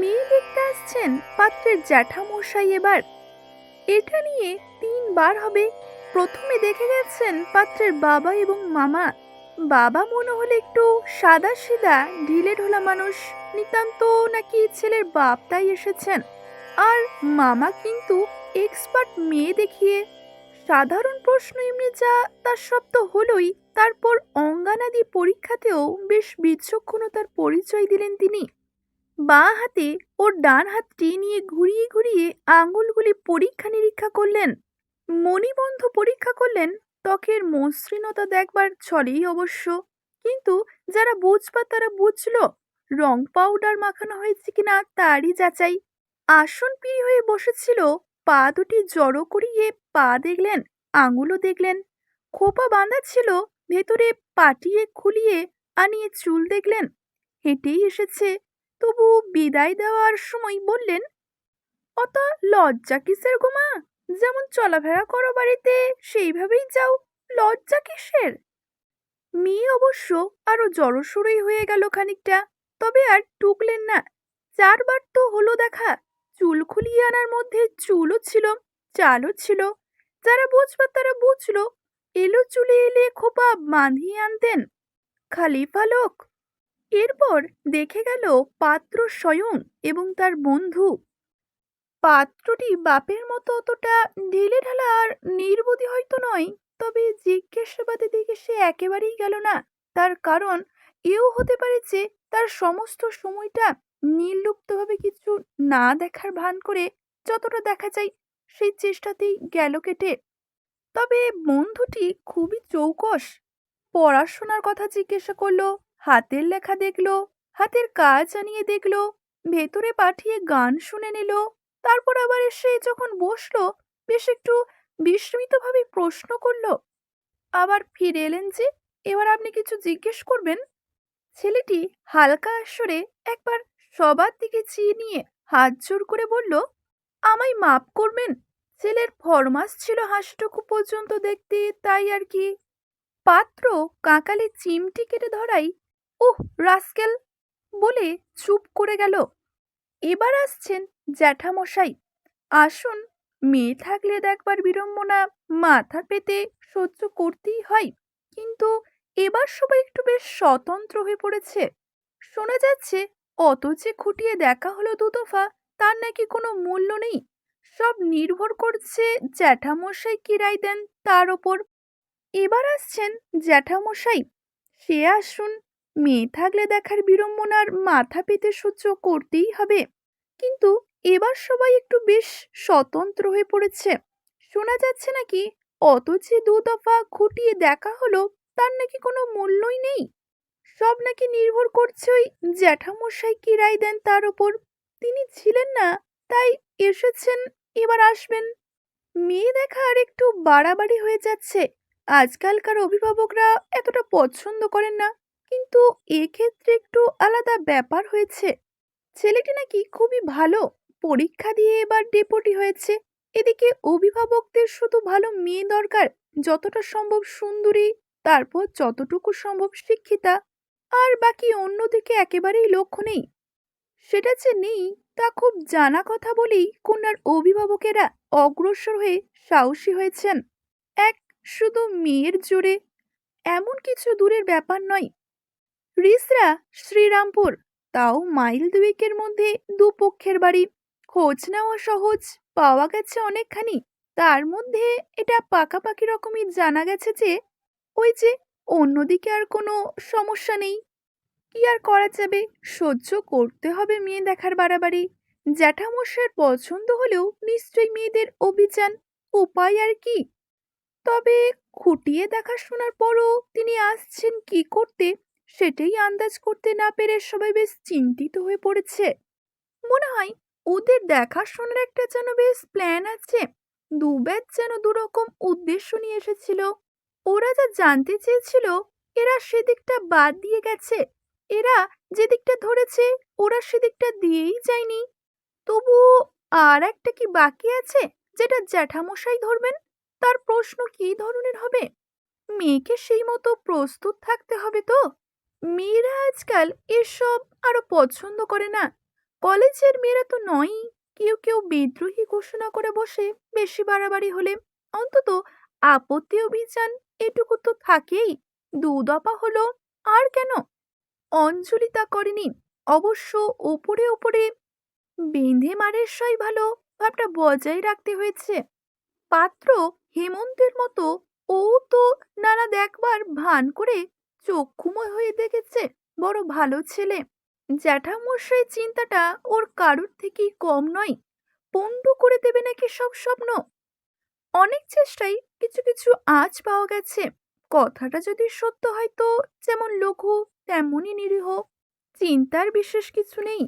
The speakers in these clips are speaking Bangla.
মেয়ে দেখতে আসছেন পাত্রের জ্যাঠামশাই এবার। এটা নিয়ে তিনবার হবে। প্রথমে দেখে গেছেন পাত্রের বাবা এবং মামা। বাবা মনে হলে একটু সাদা সিধা ঢিলে ঢোলা মানুষ, নিতান্ত নাকি ছেলের বাপ তাই এসেছেন। আর মামা কিন্তু এক্সপার্ট মেয়ে দেখিয়ে, সাধারণ প্রশ্ন এমনি যা তার সব তো হলোই। তারপর অঙ্গানাদি পরীক্ষাতেও বেশ বিচক্ষণতার পরিচয় দিলেন তিনি। বাঁ হাতে ওর ডান হাতটি নিয়ে ঘুরিয়ে ঘুরিয়ে আঙুলগুলি পরীক্ষা নিরীক্ষা করলেন। মণিবন্ধ পরীক্ষা করলেন, ত্বকের মসৃণতা দেখবার ছলেই অবশ্য। কিন্তু যারা বুঝবার তারা বুঝলো, রং পাউডার মাখানো হয়েছে কিনা তারই যাচাই। আসন পিড়ি হয়ে বসেছিল, পা দুটি জড়ো করিয়ে পা দেখলেন, আঙুলও দেখলেন। খোপা বাঁধা ছিল, ভেতরে পাটিয়ে খুলিয়ে আনিয়ে চুল দেখলেন। হেঁটেই এসেছে। তবু বিদায় দেওয়ার সময় বললেন, অত লজ্জা কিসের গোমা যেমন চলাফেরা করো বাড়িতে, সেইভাবেই যাও। লজ্জা কিসের? মেয়ে অবশ্য আরও জড়সড়ই হয়ে গেল খানিকটা, তবে আর টুকলেন না। চারবার তো হলো দেখা, চুল খুলিয়ে আনার মধ্যে চুলও ছিল, চালও ছিল। যারা বুঝবার তারা বুঝলো, এলো চুলে এলে খোপা বাঁধিয়ে আনতেন। খালি পালক এরপর দেখে গেল পাত্র স্বয়ং এবং তার বন্ধু। পাত্রটি বাপের মতো অতটা ঢেলে ঢালা আর নির্বোধী হয়তো নয়, তবে জিজ্ঞাসাবাদে দিকে সে একেবারেই গেল না। তার কারণ এও হতে পারে যে তার সমস্ত সময়টা নির্লুপ্তভাবে কিছু না দেখার ভান করে যতটা দেখা যায় সেই চেষ্টাতেই গেল কেটে। তবে বন্ধুটি খুবই চৌকস, পড়াশোনার কথা জিজ্ঞাসা করল হাতের লেখা দেখল, হাতের কাজ আনিয়ে দেখল, ভেতরে পাঠিয়ে গান শুনে নিল, তারপর আবার এসে যখন বসল, বেশ একটু বিস্মিতভাবে প্রশ্ন করল, আবার ফিরে এলেন যে, এবার আপনি কিছু জিজ্ঞেস করবেন? ছেলেটি হালকা আসরে একবার সবার দিকে চেয়ে নিয়ে হাত জোর করে বলল, আমায় মাপ করবেন, ছেলের ফরমাস ছিল হাসিটুকু পর্যন্ত দেখতে, তাই আর কি। পাত্র কাকালে চিমটি কেটে ধরাই ওহ রাস্কেল। বলে চুপ করে গেল। এবার আসছেন জ্যাঠামশাই। আসুন, মেয়ে থাকলে দেখবার বিড়ম্বনা মাথা পেতে সহ্য করতেই হয়। কিন্তু এবার সবাই একটু বেশ স্বতন্ত্র হয়ে পড়েছে। শোনা যাচ্ছে, অত যে খুঁটিয়ে দেখা হলো দুদফা, তার নাকি কোনো মূল্য নেই। সব নির্ভর করছে জ্যাঠামশাই কি রায় দেন তার ওপর। এবার আসছেন জ্যাঠামশাই। সে আসুন মেয়ে থাকলে দেখার বিড়ম্বনার মাথা পেতে সহ্য করতেই হবে। কিন্তু এবার সবাই একটু বেশ স্বতন্ত্র হয়ে পড়েছে। শোনা যাচ্ছে নাকি অত যে দু দফা খুঁটিয়ে দেখা হলো, তার নাকি কোনো মূল্যই নেই। সব নাকি নির্ভর করছে ওই জ্যাঠামশাই কি রায় দেন তার ওপর। তিনি ছিলেন না, তাই এসেছেন, এবার আসবেন। মেয়ে দেখা আর একটু বাড়াবাড়ি হয়ে যাচ্ছে। আজকালকার অভিভাবকরা এতটা পছন্দ করেন না। কিন্তু এক্ষেত্রে একটু আলাদা ব্যাপার হয়েছে। ছেলেটি নাকি খুবই ভালো, পরীক্ষা দিয়ে এবার ডেপুটি হয়েছে। এদিকে অভিভাবকদের শুধু ভালো মেয়ে দরকার, যতটা সম্ভব সুন্দরী, তারপর যতটুকু সম্ভব শিক্ষিতা, আর বাকি অন্যদিকে একেবারেই লক্ষ্য নেই। সেটা যে নেই, তা খুব জানা কথা বলেই কন্যার অভিভাবকেরা অগ্রসর হয়ে সাহসী হয়েছেন। এক শুধু মেয়ের জোরে, এমন কিছু দূরের ব্যাপার নয় রিসরা শ্রীরামপুর। তাও মাইল দুয়েকের মধ্যে দু পক্ষের বাড়ি। খোঁজ নেওয়া সহজ, পাওয়া গেছে অনেকখানি। তার মধ্যে এটা পাকাপাকি রকমই জানা গেছে যে, ওই যে অন্যদিকে আর কোনো সমস্যা নেই। কি আর করা যাবে? সহ্য করতে হবে মেয়ে দেখার বাড়াবাড়ি। জ্যাঠামশার পছন্দ হলেও নিশ্চয়ই মেয়েদের অভিযান। উপায় আর কি? তবে খুঁটিয়ে দেখাশোনার পরও তিনি আসছেন কি করতে? সেটাই আন্দাজ করতে না পেরে সবাই বেশ চিন্তিত হয়ে পড়েছে। মনে হয় ওদের দেখাশোনার একটা যেন বেশ প্ল্যান আছে। দু ব্যাচ যেন দুরকম উদ্দেশ্য নিয়ে এসেছিল। ওরা যা জানতে চেয়েছিল, এরা সেদিকটা বাদ দিয়ে গেছে। এরা যেদিকটা ধরেছে, ওরা সেদিকটা দিয়েই যায়নি। তবু আর একটা কি বাকি আছে, যেটা জ্যাঠামশাই ধরবেন? তার প্রশ্ন কী ধরনের হবে? মেয়েকে সেই মতো প্রস্তুত থাকতে হবে তো? মেয়েরা আজকাল এসব আরও পছন্দ করে না। কলেজের মেয়েরা তো নয়ই। কেউ কেউ বিদ্রোহী ঘোষণা করে বসে বেশি বাড়াবাড়ি হলে। অন্তত আপত্তি অভিযান এটুকু তো থাকেই। দু দফা হলো আর কেন? অঞ্জলি তা করেনি। অবশ্য ওপরে ওপরে বেঁধে মারের সই ভালো ভাবটা বজায় রাখতে হয়েছে। পাত্র হেমন্তের মতো ও তো নানা দেখবার ভান করে চক্ষুময় হয়ে দেখেছে বড় ভালো ছেলে। জ্যাঠামশাই চিন্তাটা ওর কারুর থেকেই কম নয়, পণ্ড করে দেবে নাকি সব স্বপ্ন? অনেক চেষ্টায় কিছু কিছু আজ পাওয়া গেছে। কথাটা যদি সত্য হয় তো যেমন লঘু, তেমনই নিরীহ, চিন্তার বিশেষ কিছু নেই।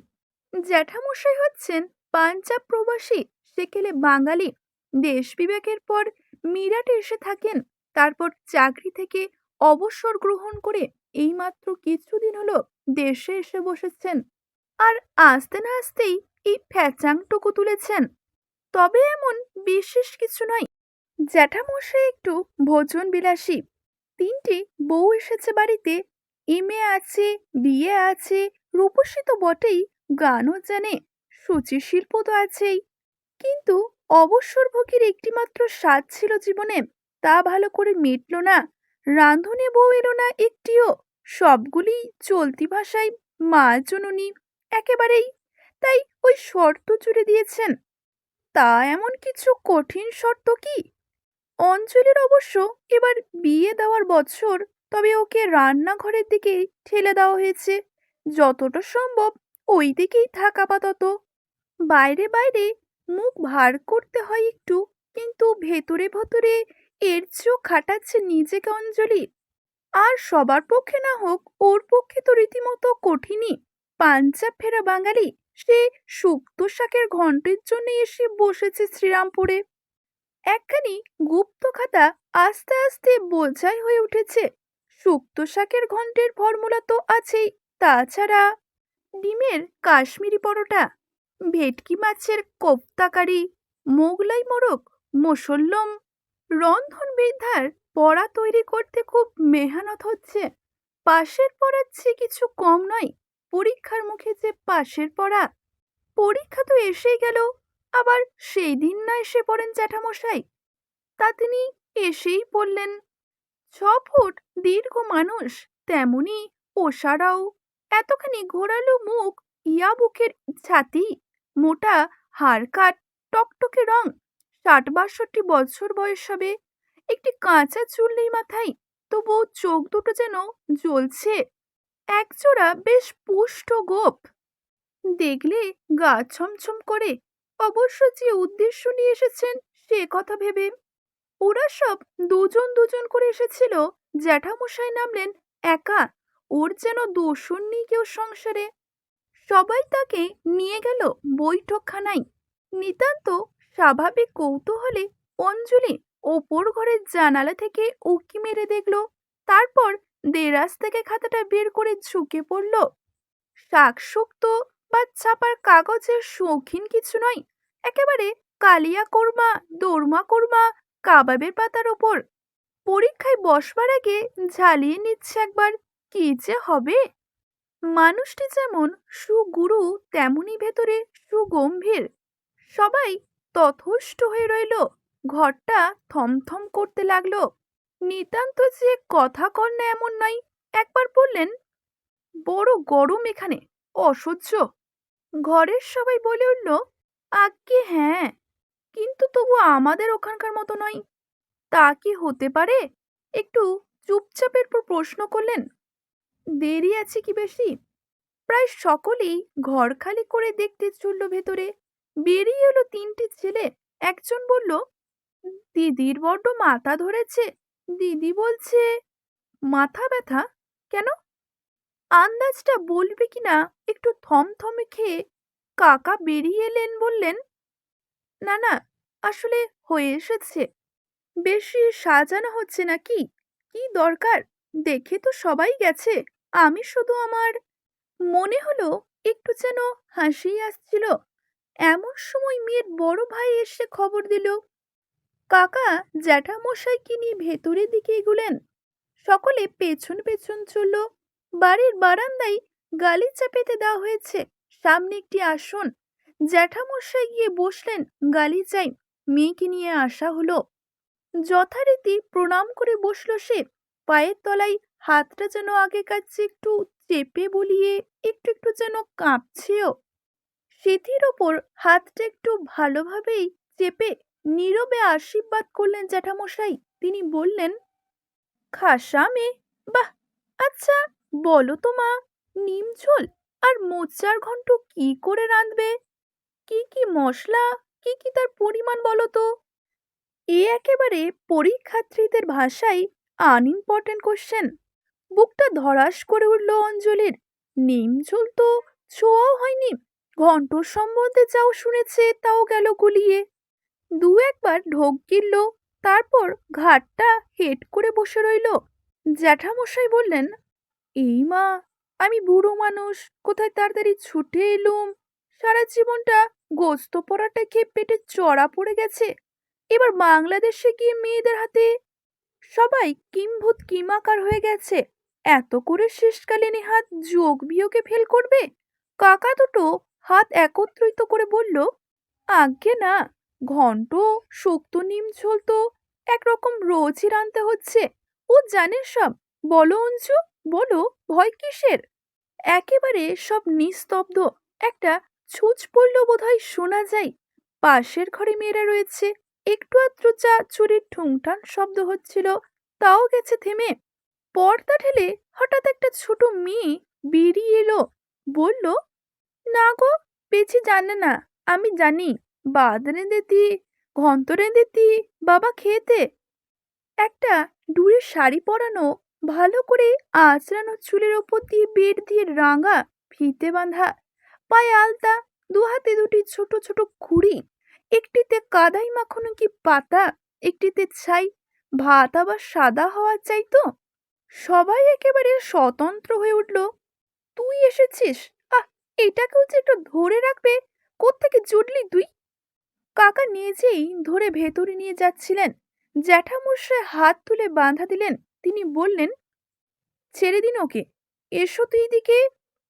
জ্যাঠামশাই হচ্ছেন পাঞ্জাব প্রবাসী সেকেলে বাঙালি। দেশ বিবেকের পর মিরাটে এসে থাকেন, তারপর চাকরি থেকে অবসর গ্রহণ করে এইমাত্র কিছুদিন হলো দেশে এসে বসেছেন আর আসতে না আসতেই এই ফ্যাচাংটুকু তুলেছেন। তবে এমন বিশেষ কিছু নয়। জ্যাঠামশাই একটু ভোজন বিলাসী তিনটি বউ এসেছে বাড়িতে। এমএ আছে বিয়ে আছে, রূপসী তো বটেই, গানও জানে সূচি শিল্প তো আছেই। কিন্তু অবসর অবসরভোগীর একটিমাত্র স্বাদ ছিল জীবনে, তা ভালো করে মিটল না। রাঁধুনি বউ এলো না একটিও। সবগুলি চলতি ভাষায় মা জননী একেবারেই তাই ওই শর্ত জুড়ে দিয়েছেন। তা এমন কিছু কঠিন শর্ত কি? অঞ্জলির অবশ্য এবার বিয়ে দেওয়ার বছর তবে ওকে রান্নাঘরের দিকে ঠেলে দেওয়া হয়েছে। যতটা সম্ভব ওই দিকেই থাক আপাতত। বাইরে বাইরে মুখ ভার করতে হয় একটু, কিন্তু ভেতরে ভেতরে এর চেয়েও খাটাচ্ছে নিজেকে, অঞ্জলি। আর সবার পক্ষে না হোক, ওর পক্ষে তো রীতিমতো কঠিনই। পাঞ্জাব ফেরা বাঙালি, সে শুক্তো শাকের ঘন্টের জন্য এসে বসেছে শ্রীরামপুরে। একখানি গুপ্ত খাতা আস্তে আস্তে বোঝাই হয়ে উঠেছে। শুক্তো শাকের ঘন্টের ফর্মুলা তো আছেই, তাছাড়া ডিমের কাশ্মীরি পরোটা, ভেটকি মাছের কোপ্তাকারি মোগলাই মোরগ, মুসল্লম রন্ধন বিদ্যার পড়া তৈরি করতে খুব মেহনত হচ্ছে। পাশের পড়ার চেয়ে কিছু কম নয়, পরীক্ষার মুখে যে পাশের পড়া। পরীক্ষা তো এসেই গেল, আবার সেই দিন না এসে পড়েন জ্যাঠামশাই। তা তিনি এসেই পড়লেন। ছ ফুট দীর্ঘ মানুষ, তেমনি ওষারাও। এতখানি ঘোরালো মুখ, ইয়া বুকের ছাতি, মোটা হাড়কাট টকটকে রং। ষাট বাষট্টি বছর বয়স হবে। একটি কাঁচা চুল নেই মাথায় তবুও চোখ দুটো যেন জ্বলছে। একজোড়া বেশ পুষ্ট গোপ। দেখলে গা ছমছম করে। অবশ্য যে উদ্দেশ্য নিয়ে এসেছেন সে কথা ভেবে। ওরা সব দুজন দুজন করে এসেছিল। জ্যাঠামশাই নামলেন একা। ওর যেন দোষণ নেই কেউ সংসারে। সবাই তাকে নিয়ে গেল বৈঠকখানায়। নিতান্ত স্বাভাবিক কৌতূহলে অঞ্জলি ওপর ঘরের জানালা থেকে উকি মেরে দেখল। তারপর দেরাজ থেকে খাতাটা বের করে ঝুঁকে পড়ল। শাকসুক্ত বা ছাপার কাগজের শৌখিন কিছু নয়, একেবারে কালিয়া কোরমা দোরমা কোরমা কাবাবের পাতার ওপর। পরীক্ষায় বসবার আগে ঝালিয়ে নিচ্ছে একবার, কি যে হবে? মানুষটি যেমন সুগুরু, তেমনি ভেতরে সুগম্ভীর। সবাই তথস্থ হয়ে রইল। ঘরটা থমথম করতে লাগল। নিতান্ত যে কথা না এমন নয়। একবার বললেন, বড় গরম এখানে, অসহ্য। ঘরের সবাই বলে উঠল আজ্ঞে হ্যাঁ কিন্তু তবু আমাদের ওখানকার মতো নয়। তা কি হতে পারে? একটু চুপচাপের পর প্রশ্ন করলেন, দেরি আছে কি বেশি? প্রায় সকলেই ঘর খালি করে দেখতে চলল ভেতরে। বেরিয়ে এলো তিনটি ছেলে। একজন বলল, দিদির বড্ড মাথা ধরেছে। দিদি বলছে, মাথা ব্যথা? কেন? আন্দাজটা বলবে কিনা একটু থমথমে খেয়ে কাকা বেরিয়ে এলেন বললেন, না না, আসলে হয়ে এসেছে। বেশি সাজানো হচ্ছে নাকি কি? দরকার? দেখে তো সবাই গেছে। আমি শুধু আমার মনে হলো একটু যেন হাসি আসছিল। এমন সময় মেয়ের বড় ভাই এসে খবর দিল, কাকা জ্যাঠামশাইকে নিয়ে ভেতরের দিকে এগুলেন? সকলে পেছন পেছন চলল। বাড়ির বারান্দায় গালিচা পেতে দেওয়া হয়েছে, সামনে একটি আসন। জ্যাঠামশাই গিয়ে বসলেন গালিচায় মেয়েকে নিয়ে আসা হলো। যথারীতি প্রণাম করে বসল সে, পায়ের তলায় হাতটা যেন আগেকার চেয়ে একটু চেপে বলিয়ে একটু একটু যেন কাঁপছেও। সেটির ওপর হাতটা একটু ভালোভাবেই চেপে নীরবে আশীর্বাদ করলেন জ্যাঠামশাই। তিনি বললেন, খাসা মেয়ে, বাহ! আচ্ছা বলো তো মা, নিম ঝোল আর মোচার ঘন্ট কি করে রাঁধবে? কি কি মশলা, কি কি তার পরিমাণ বলো তো? এ একেবারে পরীক্ষার্থীদের ভাষায় আনইম্পর্টেন্ট কোশ্চেন। বুকটা ধরাস করে উঠল অঞ্জলির। নিম ঝোল তো ছোঁয়াও হয়নি। ঘন্ট সম্বন্ধে যাও শুনেছে, তাও গেল গুলিয়ে। দু একবার ঢোক গিলল, তারপর ঘাটটা হেট করে বসে রইল। জ্যাঠামশাই বললেন, এই মা, আমি বুড়ো মানুষ, কোথায় তাড়াতাড়ি ছুটে এলুম? সারা জীবনটা গোস্ত পরাটা খেয়ে পেটে চড়া পড়ে গেছে। এবার বাংলাদেশে গিয়ে মেয়েদের হাতে সবাই কিম্ভূত কিমাকার হয়ে গেছে। এত করে শেষকালীন হাত যোগ বিয়োগে ফেল করবে? কাকা দুটো হাত একত্রিত করে বলল, আজ্ঞে না, ঘন্ট শুক্তো নিম ঝোল তো একরকম রোজই রানতে হচ্ছে। ও জানে সব। বলো অঞ্জু, বলো, ভয় কিসের? একেবারে সব নিস্তব্ধ। একটা ছুঁচ পড়ল বোধহয় শোনা যায়, পাশের ঘরে মেয়েরা রয়েছে। একটু আধটু চা চুরির ঠুংঠান শব্দ হচ্ছিল, তাও গেছে থেমে। পর্দা ঠেলে হঠাৎ একটা ছোট মেয়ে বেরিয়ে এলো। বলল না গো পেছি জানে না। আমি জানি বাদ রেঁধেতি ঘন্ত রেঁধেতি বাবা খেতে। একটা ডুরে শাড়ি পরানো, ভালো করে আঁচড়ানো চুলের ওপর দিয়ে বেড দিয়ে রাঙা ফিতে বাঁধা, পায়ে আলতা, দু হাতে দুটি ছোট ছোট খুঁড়ি, একটিতে কাদাই মাখনো কি পাতা, একটিতে ছাই, ভাত আবার সাদা হওয়া চাই তো? সবাই একেবারে স্বতন্ত্র হয়ে উঠল, তুই এসেছিস? এটাকেও যে একটু ধরে রাখবে? কোত্থেকে জুটলি তুই? কাকা নিজেই ধরে ভেতরে নিয়ে যাচ্ছিলেন। জ্যাঠামশাই হাত তুলে বাঁধা দিলেন। তিনি বললেন, ছেড়ে দিন ওকে। এসো তুই দিকে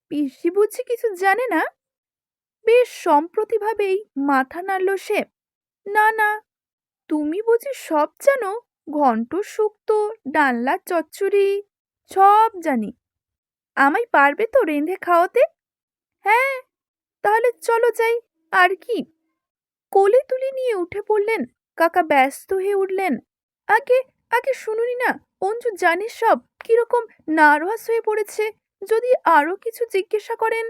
পিসি বুঝি কিছু জানে না? বেশ, সম্প্রতিভাবেই মাথা নাড়ল সে। না না। তুমি বুঝি সব জানো? ঘন্ট শুক্তো, ডালনা চচ্চড়ি, সব জানি। আমায় পারবে তো রেঁধে খাওয়াতে? হ্যাঁ তাহলে চলো যাই। আর কি? কোলে তুলে নিয়ে উঠে পড়লেন। কাকা ব্যস্ত হয়ে উঠলেন। আগে আগে শুনুনি না, অঞ্জু জানিস সব। কীরকম নার্ভাস হয়ে পড়েছে। যদি আরও কিছু জিজ্ঞাসা করেন।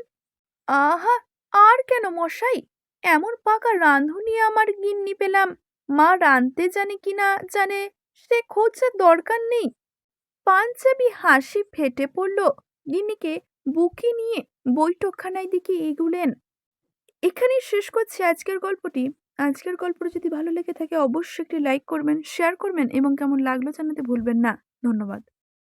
আহা, আর কেন মশাই? এমন পাকা রাঁধুনি আমার গিন্নি পেলাম। মা রাঁধতে জানে কি না জানে, সে খোঁজার দরকার নেই। পাঞ্জাবি হাসি ফেটে পড়ল গিন্নিকে। বুকে নিয়ে বৈঠকখানায় দিকে এগুলেন। এখানেই শেষ করছি আজকের গল্পটি। আজকের গল্পটি যদি ভালো লেগে থাকে, অবশ্যই একটি লাইক করবেন, শেয়ার করবেন এবং কেমন লাগল জানাতে ভুলবেন না। ধন্যবাদ।